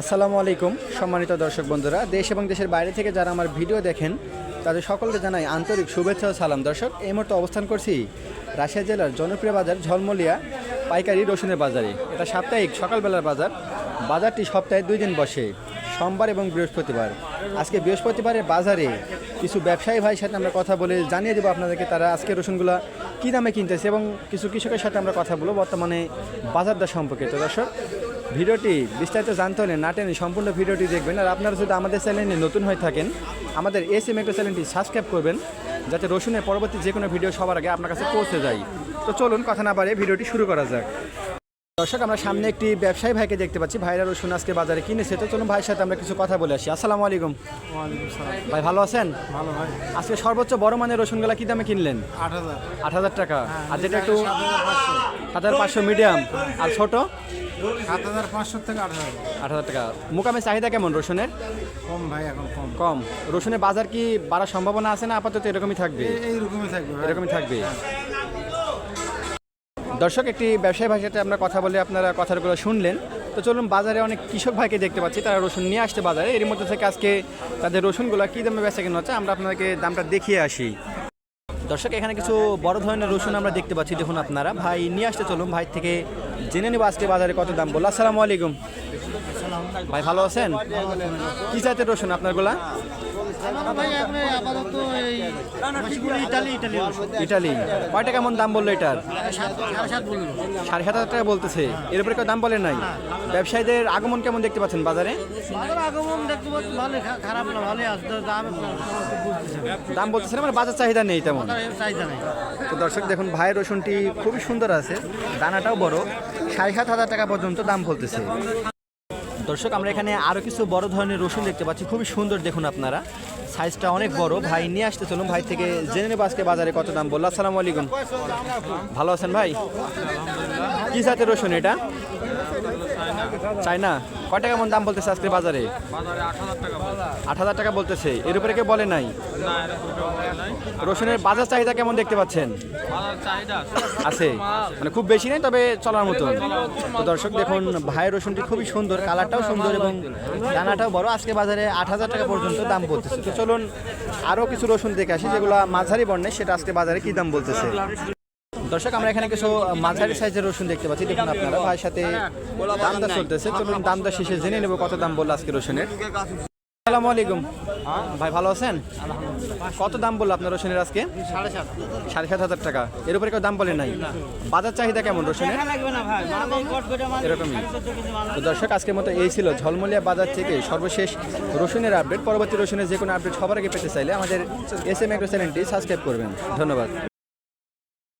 আসসালামু আলাইকুম, সম্মানিত দর্শক বন্ধুরা। দেশ এবং দেশের বাইরে থেকে যারা আমার ভিডিও দেখেন, তাদের সকলকে জানাই আন্তরিক শুভেচ্ছা ও সালাম। দর্শক, এই মুহূর্তে অবস্থান করছি রাশিয়া জেলার জনপ্রিয় বাজার ঝলমলিয়া পাইকারি রসুনের বাজারে। এটা সাপ্তাহিক সকালবেলার বাজার। বাজারটি সপ্তাহে দুই দিন বসে, সোমবার এবং বৃহস্পতিবার। আজকে বৃহস্পতিবারের বাজারে কিছু ব্যবসায়ী ভাইয়ের সাথে আমরা কথা বলে জানিয়ে দেবো আপনাদেরকে তারা আজকে রসুনগুলো কী দামে কিনতেছে এবং কিছু কৃষকের সাথে আমরা কথা বলব বর্তমানে বাজার দর সম্পর্কে। তো দর্শক ভিডিওটি বিস্তারিত জানতে হলে না টেনে সম্পূর্ণ ভিডিওটি দেখবেন। আর আপনারা যদি আমাদের চ্যানেলে নতুন হয়ে থাকেন, আমাদের এস এম চ্যানেলটি সাবস্ক্রাইব করবেন, যাতে রসুনের পরবর্তী যে কোনো ভিডিও সবার আগে আপনার কাছে পৌঁছে যায়। তো চলুন কথা না পারে ভিডিওটি শুরু করা যাক। দর্শক আমরা সামনে একটি ব্যবসায়ী ভাইকে দেখতে পাচ্ছি। ভাইরা রসুন আজকে বাজারে কিনেছে। তো চলুন ভাইয়ের সাথে আমরা কিছু কথা বলে আসি। আসসালামু আলাইকুম। ভাই ভালো আছেন? ভালো ভাই। আজকে সর্বোচ্চ বড় মানের রসুনগুলা কি দামে কিনলেন? আট হাজার। টাকা। আর যেটা একটু সাত হাজার পাঁচশো। মিডিয়াম। আর ছোট? সাত হাজার পাঁচশো থেকে আট হাজার। আট হাজার টাকা। মোকামে চাহিদা কেমন রসুনের? কম ভাই এখন কম। কম। রসুনের বাজার কি বাড়ার সম্ভাবনা আছে না আপাতত এরকমই থাকবে? এইরকমই থাকবে এরকমই থাকবে? দর্শক, একটি ব্যবসায়ী ভাষাতে আমরা কথা বলে আপনারা কথাগুলো শুনলেন। তো চলুন, বাজারে অনেক কৃষক ভাইকে দেখতে পাচ্ছি, তারা রসুন নিয়ে আসছে বাজারে। এর মধ্যে থেকে আজকে তাদের রসুনগুলো কী দামে বেচা কেনা হচ্ছে, আমরা আপনাদেরকে দামটা দেখিয়ে আসি। দর্শক, এখানে কিছু বড় ধরনের রসুন আমরা দেখতে পাচ্ছি, দেখুন আপনারা। ভাই নিয়ে আসতে চলুন, ভাই থেকে জেনে নেব আজকে বাজারে কত দাম বলল। আসসালামু আলাইকুম। ভাই, ভালো আছেন? কি জাতের রসুন আপনারগুলা? ইটালি কয়টা কেমন দাম বলল এটার? সাড়ে সাত হাজার টাকা বলতেছে। এর উপরে কেউ দাম বলে নাই? ব্যবসায়ীদের আগমন কেমন দেখতে পাচ্ছেন বাজারে? আগমন দেখতে পাচ্ছি ভালো খারাপ না দাম দাম বলতেছে না মানে বাজার চাহিদা নেই তেমন। তো দর্শক দেখুন ভাইয়ের রসুনটি খুবই সুন্দর আছে দানাটাও বড়। সাড়ে সাত হাজার টাকা পর্যন্ত দাম বলতেছে। দর্শক, আমরা এখানে আরও কিছু বড় ধরনের রসুন দেখতে পাচ্ছি। খুবই সুন্দর দেখুন আপনারা। সাইজটা অনেক বড়। ভাই নিয়ে আসতে চলুন। ভাই থেকে জেনে নেব আজকে বাজারে কত দাম বলল। আসসালামু আলাইকুম। ভালো আছেন ভাই? কি সাথে রসুন এটা? চাই না কয় টাকা কেমন দাম বলতেছে আজকে বাজারে? আট হাজার টাকা বলতেছে। এর উপরে কেউ বলে নাই? রসুনের বাজার চাহিদা কেমন দেখতে পাচ্ছেন? আছে। মানে খুব বেশি নেই তবে চলার মতন। দর্শক দেখুন ভাইয়ের রসুনটি খুবই সুন্দর কালারটাও সুন্দর এবং দানাটাও বড়। আজকে বাজারে আট হাজার টাকা পর্যন্ত দাম বলতেছে। তো চলুন আরও কিছু রসুন দেখে আসি যেগুলো মাঝারি বর্ণে সেটা আজকে বাজারে কি দাম বলতেছে? দর্শক আমরা এখানে কিছু মাঝারি সাইজের রসুন দেখতে পাচ্ছি। দেখুন আপনারা ভাইয়ের সাথে দাম দর চলতেছে। চলুন দাম দর শেষে জেনে নেব কত দাম বলল আজকে রসুনের। আসসালামু আলাইকুম। ভাই ভালো আছেন? কত দাম বলল আপনার রসুনের আজকে? সাড়ে সাত হাজার টাকা। এর উপরে কেউ দাম বলে নাই। বাজার চাহিদা কেমন রসুনের? লাগবে না ভাই এরকমই। তো দর্শক আজকের মতো এই ছিল ঝলমলিয়া বাজার থেকে সর্বশেষ রসুনের আপডেট। পরবর্তী রসুনের যে কোনো আপডেট সবার আগে পেতে চাইলে আমাদের এস এম চ্যানেলটি সাবস্ক্রাইব করবেন। ধন্যবাদ।